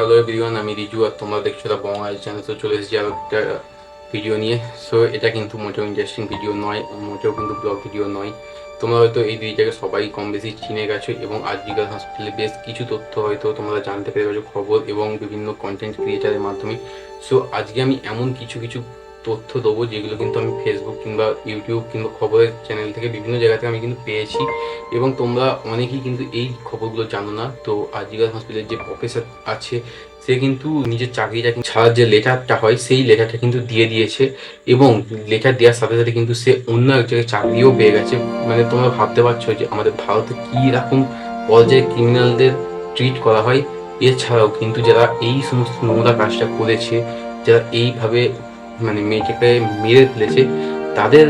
Hello everyone আমি রিজু আর তোমরা দেখছ দা বঙ্গাল চ্যানেল তো চলে এসেছি আরও একটা ভিডিও নিয়ে। সো এটা কিন্তু মোটেও ইন্টারেস্টিং ভিডিও নয়, মোটেও কিন্তু ব্লগ ভিডিও নয়। তোমরা হয়তো এই দুইটাকে সবাই কম বেশি চিনে গেছো এবং আজকাল হসপিটালে বেশ কিছু তথ্য হয়তো তোমরা জানতে পেরে গেছো, খবর এবং বিভিন্ন কন্টেন্ট ক্রিয়েটারের মাধ্যমে। সো আজকে আমি এমন কিছু কিছু তথ্য দেবো, যেগুলো কিন্তু আমি ফেসবুক কিংবা ইউটিউব কিংবা খবরের চ্যানেল থেকে বিভিন্ন জায়গা থেকে আমি কিন্তু পেয়েছি। এবং তোমরা অনেকেই কিন্তু এই খবরগুলো জানো না। তো আজিগার হসপিটালের যে প্রফেসর আছে, সে কিন্তু নিজের চাকরিটা ছাড়ার যে লেটারটা হয়, সেই লেটারটা কিন্তু দিয়ে দিয়েছে। এবং লেটার দেওয়ার সাথে সাথে কিন্তু সে অন্য এক জায়গায় চাকরিও পেয়ে গেছে। মানে তোমরা ভাবতে পারছ যে আমাদের ভারতে কী রকম পর্যায়ে ক্রিমিনালদের ট্রিট করা হয়। এছাড়াও কিন্তু যারা এই সমস্ত নোংরা কাজটা করেছে, যারা এইভাবে মানে মেয়েটাকে মেরে ফেলেছে, তাদের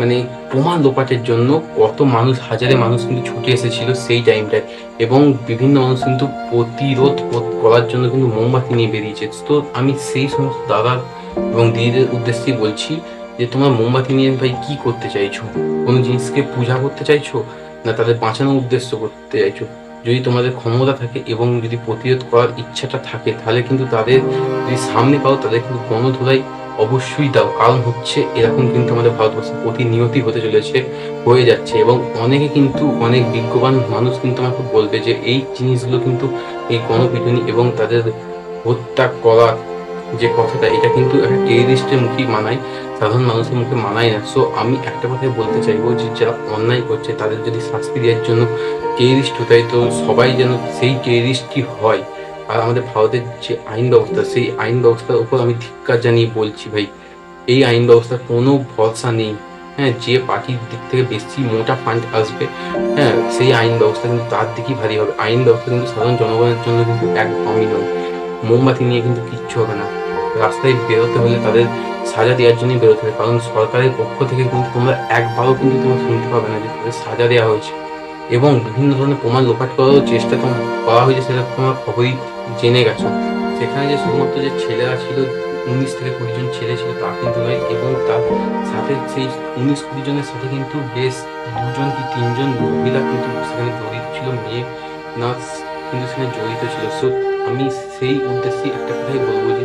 মানে প্রমাণ লোপাটের জন্য কত মানুষ, হাজারে মানুষ কিন্তু ছুটে এসেছিল সেই টাইমটায় এবং বিভিন্ন মানুষ কিন্তু প্রতিরোধ করার জন্য কিন্তু মোমবাতি নিয়ে বেরিয়েছে। তো আমি সেই সমস্ত দাদা এবং দিদিদের উদ্দেশ্যেই বলছি যে, তোমার মোমবাতি নিয়ে ভাই কি করতে চাইছো? কোনো জিনিসকে পূজা করতে চাইছো? না তাদের বাঁচানোর উদ্দেশ্য করতে চাইছো? যদি তোমাদের ক্ষমতা থাকে এবং যদি প্রতিরোধ করার ইচ্ছাটা থাকে, তাহলে কিন্তু তাদের যদি সামনে পাও, তাদের কিন্তু গণধোলাই অবশ্যই দাও। কারণ হচ্ছে এরকম কিন্তু আমাদের ভারতবর্ষে প্রতিনিয়তি হতে চলেছে, হয়ে যাচ্ছে এবং অনেকে কিন্তু অনেক বিজ্ঞবান মানুষ কিন্তু আমাকে বলবে যে এই জিনিসগুলো কিন্তু এই গণপিটুনি এবং তাদের হত্যা করা যে কথাটা, এটা কিন্তু একটা টেরিস্টের মুখেই মানায়, সাধারণ মানুষের মুখে মানায় না। সো আমি একটা কথাই বলতে চাইব যে যারা অন্যায় করছে, তাদের যদি শাস্তি দেওয়ার জন্য টেরিস্ট হতে হয়, তো সবাই যেন সেই টেরিস্টই হয়। আর আমাদের ভারতের যে আইন ব্যবস্থা, সেই আইন ব্যবস্থার উপর আমি ধিক্কার জানিয়ে বলছি ভাই। এই আইন ব্যবস্থার কোনো ভরসা নেই। হ্যাঁ যে পার্টির দিক থেকে বেশি মোটা ফান্ড আসবে হ্যাঁ সেই আইন ব্যবস্থা কিন্তু তার দিকেই ভারী হবে। আইন ব্যবস্থা কিন্তু সাধারণ জনগণের জন্য কিন্তু একদমই নয়। মোমবাতি নিয়ে কিন্তু কিচ্ছু হবে না। রাস্তায় বেরোতে হলে তাদের সাজা দেওয়ার জন্যই বেরোতে হবে। কারণ সরকারের পক্ষ থেকে কিন্তু তোমরা একবারও কিন্তু তোমরা শুনতে পাবে না যে তাদের সাজা দেওয়া হয়েছে। এবং বিভিন্ন ধরনের প্রমাণ লোপাট করারও চেষ্টা তোমার করা হয়েছে, সেটা তোমার খবরই জেনে গেছো। সেখানে যে শুধুমাত্র যে ছেলেরা ছিল, উনিশ থেকে কুড়ি জন ছেলে ছিল, তা কিন্তু নয়, এবং তার সাথে সেই উনিশ কুড়ি জনের সাথে কিন্তু বেশ দুজন কি তিনজন মহিলা কিন্তু সেখানে জড়িত ছিল, মেয়ে, নার্স কিন্তু সেখানে জড়িত ছিল। সো আমি সেই উদ্দেশ্যে একটা কথাই বলব যে,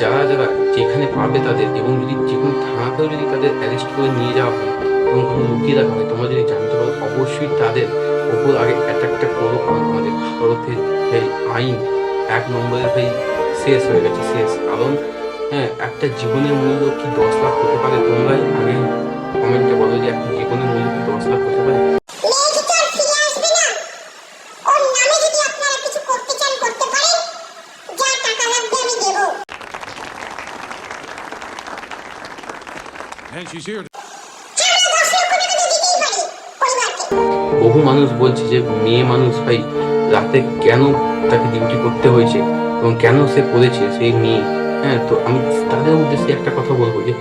যারা যারা যেখানে পাবে তাদের, এবং যদি যে কোনো থানাতেও যদি তাদের অ্যারেস্ট করে নিয়ে যাওয়া হয়, এবং কোনো লুকিয়ে রাখা হয়, তোমরা যদি জানতে পারো, অবশ্যই তাদের ওপর আগে অ্যাটাকটা করো, কারণ আমাদের ভারতের আইন এক নম্বরের ভাই শেষ হয়ে গেছে শেষ। কারণ হ্যাঁ একটা জীবনের মূল্য কি দশ লাখ হতে পারে তোমরাই আগে কমেন্টে বলো যে একটা জীবনের মূল্য কি দশ লাখ হতে পারে। And she's here. বহু মানুষ বলছে যে মেয়ে মানুষ ভাই রাতে কেন তাকে ডিউটি করতে হয়েছে এবং কেন সে করেছে সেই মেয়ে? হ্যাঁ তো আমি তাদের উদ্দেশ্যে একটা কথা বলব যে,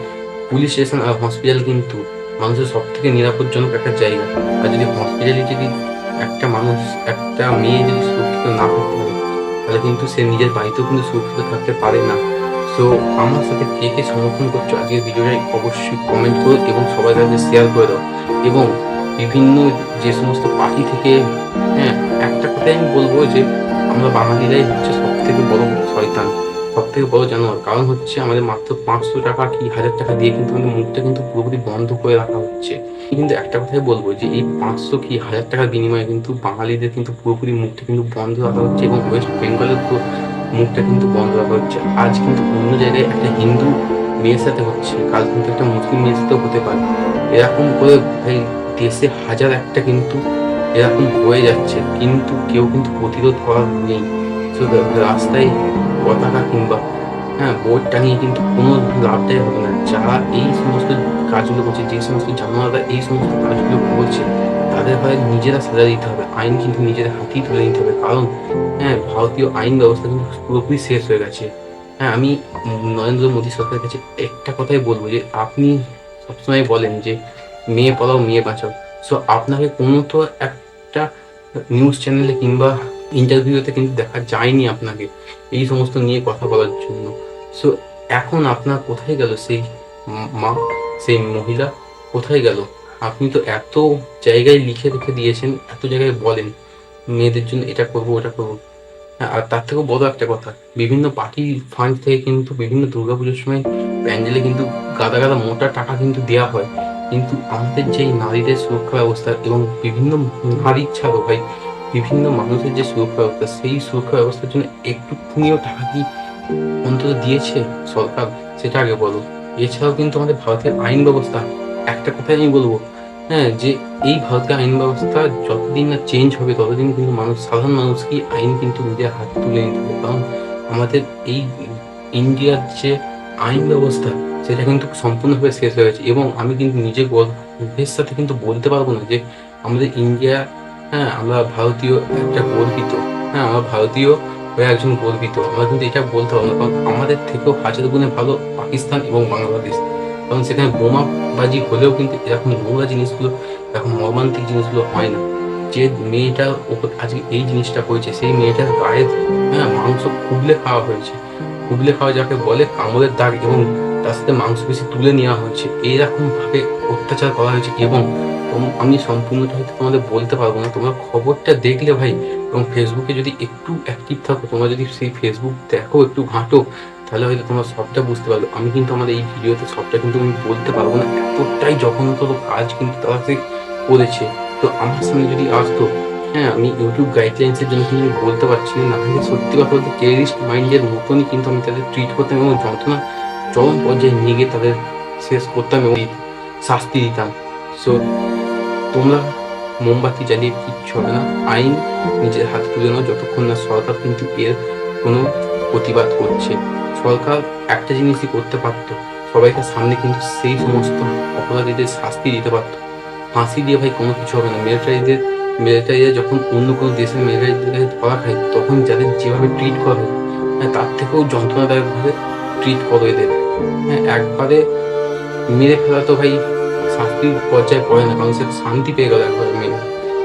পুলিশ স্টেশন আর হসপিটাল কিন্তু মানুষের সব থেকে নিরাপদজনক একটা জায়গা। আর যদি হসপিটালে যদি একটা মানুষ, একটা মেয়ে যদি সুরক্ষিত না থাকতে পারে, তাহলে কিন্তু সে নিজের বাড়িতেও কিন্তু সুরক্ষিত থাকতে পারে না। তো আমার সাথে কে কে সমর্থন করছ আজকের ভিডিওটাই অবশ্যই কমেন্ট করো এবং সবার কাছে শেয়ার করে দাও। এবং বিভিন্ন যে সমস্ত পার্টি থেকে কথাই আমি বলব যে, আমরা বাঙালিরাই হচ্ছে সব থেকে বড় শয়তান সব থেকে বড় জানোয়ার। কারণ হচ্ছে আমাদের মাত্র পাঁচশো টাকা কি হাজার টাকা দিয়ে কিন্তু আমাদের মুখটা কিন্তু পুরোপুরি বন্ধ করে রাখা হচ্ছে। কিন্তু একটা কথাই বলব যে, এই পাঁচশো কি হাজার টাকার বিনিময়ে কিন্তু বাঙালিদের কিন্তু পুরোপুরি মুখটা কিন্তু বন্ধ রাখা হচ্ছে এবং ওয়েস্ট বেঙ্গলের মুখটা কিন্তু বন্ধ রাখা হচ্ছে। আজ কিন্তু অন্য জায়গায় একটা হিন্দু মেয়ের সাথে হচ্ছে, কাল কিন্তু একটা মুসলিম মেয়ের সাথেও হতে পারে। এরকম করে ভাই দেশে হাজার একটা কিন্তু এরকম হয়ে যাচ্ছে, কিন্তু কেউ কিন্তু প্রতিরোধ করার নেই। রাস্তায় পতাকা কিংবা হ্যাঁ বোর্ড টাঙিয়ে কিন্তু কোনো লাভটাই হবে না। যারা এই সমস্ত কাজগুলো করছে, যে সমস্ত জানোয়াররা এই সমস্ত কাজগুলো করছে, তাদের হয় নিজেরা সাজা দিতে হবে, আইন কিন্তু নিজেদের হাতেই তুলে নিতে হবে। কারণ হ্যাঁ ভারতীয় আইন ব্যবস্থা কিন্তু পুরোপুরি শেষ হয়ে গেছে। হ্যাঁ আমি নরেন্দ্র মোদী সরকারের কাছে একটা কথাই বলব যে, আপনি সবসময় বলেন যে, মেয়ে পড়াও, মেয়ে বাঁচাও। সো আপনাকে কোনো তো একটা নিউজ চ্যানেলে কিংবা ইন্টারভিউতে কিন্তু দেখা যায়নি আপনাকে এই সমস্ত নিয়ে কথা বলার জন্য। সো এখন আপনার কোথায় গেল সেই মা সেই মহিলা? কোথায় গেল? আপনি তো এত জায়গায় লিখে রেখে দিয়েছেন এত জায়গায় বলেন মেয়েদের জন্য এটা করব ওটা করব। হ্যাঁ, আর তার থেকেও বড় একটা কথা বিভিন্ন পার্টি ফান্ড থেকে কিন্তু বিভিন্ন দুর্গাপুজোর সময় প্যান্ডেলে কিন্তু গাদা গাদা মোটা টাকা কিন্তু দেওয়া হয়। কিন্তু আমাদের যে এই নারীদের সুরক্ষা ব্যবস্থা এবং বিভিন্ন নারীর ছাড়াও ভাই, বিভিন্ন মানুষের যে সুরক্ষা ব্যবস্থা, সেই সুরক্ষা ব্যবস্থার জন্য একটু একটুখানিও টাকা কি অন্তত দিয়েছে সরকার, সেটা আগে বলো। এছাড়াও কিন্তু আমাদের ভারতের আইন ব্যবস্থা, একটা কথাই আমি বলব হ্যাঁ যে এই ভারতের আইন ব্যবস্থা যতদিন না চেঞ্জ হবে, ততদিন কিন্তু মানুষ, সাধারণ মানুষকে আইন কিন্তু নিজের হাত তুলে নিতে হবে। কারণ আমাদের এই ইন্ডিয়ার যে আইন ব্যবস্থা, সেটা কিন্তু সম্পূর্ণভাবে শেষ হয়ে গেছে। এবং আমি কিন্তু নিজে গর্বের সাথে কিন্তু বলতে পারব না যে আমাদের ইন্ডিয়া হ্যাঁ আমরা ভারতীয় একটা গর্বিত হ্যাঁ আমরা ভারতীয় হয়ে একজন গর্বিত। আমরা কিন্তু এটা বলতে পারব না, কারণ আমাদের থেকেও হাজার গুণে ভালো পাকিস্তান এবং বাংলাদেশ। কারণ সেখানে বোমাবাজি হলেও কিন্তু এরকম নোংরা জিনিসগুলো, এরকম মর্মান্তিক জিনিসগুলো হয় না। যে মেয়েটার ওপর আজকে এই জিনিসটা হয়েছে, সেই মেয়েটার গায়ে হ্যাঁ মাংস খুবলে খাওয়া হয়েছে। খুবলে খাওয়া যাকে বলে কামড়ের দাগ এবং তার সাথে মাংস বেশি তুলে নেওয়া হয়েছে এইরকম ভাবে অত্যাচার করা হয়েছে এবং আমি সম্পূর্ণটা হয়তো তোমাদের বলতে পারব না। তোমরা খবরটা দেখলে ভাই এবং ফেসবুকে যদি একটু অ্যাক্টিভ থাকো, তোমরা যদি সেই ফেসবুক দেখো, একটু ঘাঁটো, তাহলে হয়তো তোমরা সবটা বুঝতে পারবে। আমি কিন্তু আমাদের এই ভিডিওতে সবটা কিন্তু আমি বলতে পারব না। এতটাই যখন যখনতর কাজ কিন্তু তারা সে করেছে। তো আমার সামনে যদি আসতো হ্যাঁ আমি ইউটিউব গাইডলাইন্সের জন্য কিন্তু বলতে পারছি না হলে সত্যি কথা বলতে টেরিস্ট মাইন্ডের মতনই কিন্তু আমি তাদের ট্রিট করতাম এবং যন্ত্রণা চরম পর্যায়ে নিয়ে গিয়ে তাদের শেষ করতাম এবং শাস্তি দিতাম। সো তোমরা মোমবাতি জ্বালিয়ে কিচ্ছু হবে না। আইন নিজের হাতে তুলে নাও, যতক্ষণ না সরকার কিন্তু এর কোনো প্রতিবাদ করছে। সরকার একটা জিনিসই করতে পারতো, সবাইকে সামনে কিন্তু সেই সমস্ত অপরাধীদের শাস্তি দিতে পারতো। ফাঁসি দিয়ে ভাই কোনো কিছু হবে না। মিলিটারিদের মিলিটারিরা যখন অন্য কোনো দেশের মিলিটারিদের ধরা খায়, তখন যাদের যেভাবে ট্রিট করে হ্যাঁ তার থেকেও যন্ত্রণাদায়কভাবে ট্রিট করো এদের। হ্যাঁ একবারে মেরে ফেলা তো ভাই শাস্তির পর্যায়ে পড়ে না, কারণ সে শান্তি পেয়ে গেল একবার মেয়ে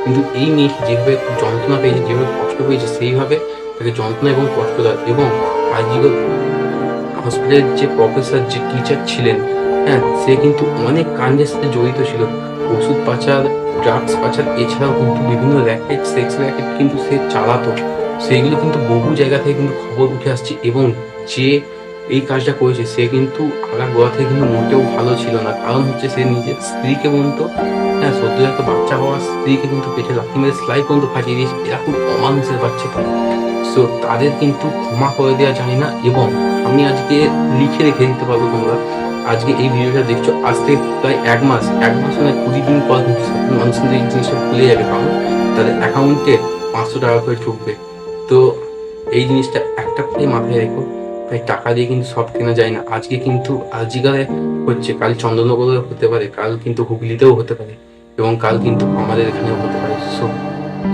কিন্তু এই মেয়েটি যেভাবে যন্ত্রণা পেয়েছে, যেভাবে কষ্ট পেয়েছে, সেইভাবে তাকে যন্ত্রণা এবং কষ্ট দেয় এবং আজীবন হসপিটালের যে প্রফেসর যে টিচার ছিলেন হ্যাঁ সে কিন্তু অনেক কাণ্ডের সাথে জড়িত ছিল। ওষুধ পাচার ড্রাগস পাচার এছাড়াও কিন্তু বিভিন্ন র্যাকেট সেক্স র্যাকেট কিন্তু সে চালাতো। সেইগুলো কিন্তু বহু জায়গা থেকে কিন্তু খবর উঠে আসছে এবং যে এই কাজটা করেছে, সে কিন্তু আগা গোড়া থেকে কিন্তু মোটেও ভালো ছিল না। কারণ হচ্ছে সে নিজের স্ত্রীকে বলতো হ্যাঁ সদ্য একটা বাচ্চা হওয়া স্ত্রীকে কিন্তু পেটে লাথি মেরে সেলাই পর্যন্ত ফাটিয়ে দিয়েছে এরকম অমানুষের বাচ্চা। থাকে সো তাদের কিন্তু ক্ষমা করে দেওয়া যায় না এবং আমি আজকে লিখে রেখে দিতে পারব তোমরা। আজকে এই ভিডিওটা দেখছ, আজ থেকে প্রায় এক মাস এক মাস মানে কুড়ি দিন পর কিন্তু সাধারণ মানুষ কিন্তু এই জিনিসটা ভুলে যাবে কারণ তাদের অ্যাকাউন্টে পাঁচশো টাকা করে ঢুকবে। তো এই জিনিসটা একটা করে মাথায় রেখো তাই টাকা দিয়ে কিন্তু সব কেনা যায় না। আজকে কিন্তু আজিকালে হচ্ছে, কাল চন্দননগরে হতে পারে, কাল কিন্তু হুগলিতেও হতে পারে এবং কাল কিন্তু আমাদের এখানেও হতে পারে। সো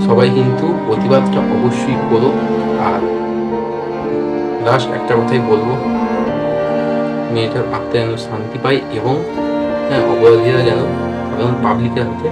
সবাই কিন্তু প্রতিবাদটা অবশ্যই করো। আর লাস্ট একটা কথাই বলব মেয়েটার আত্মা যেন শান্তি পায় এবং হ্যাঁ অপরাধীরা যেন এবং পাবলিকের হাতে